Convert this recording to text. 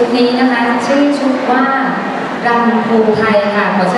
ชุดนี้นะคะชื่อชุดว่ารำภูไทยค่ะขอเชิญ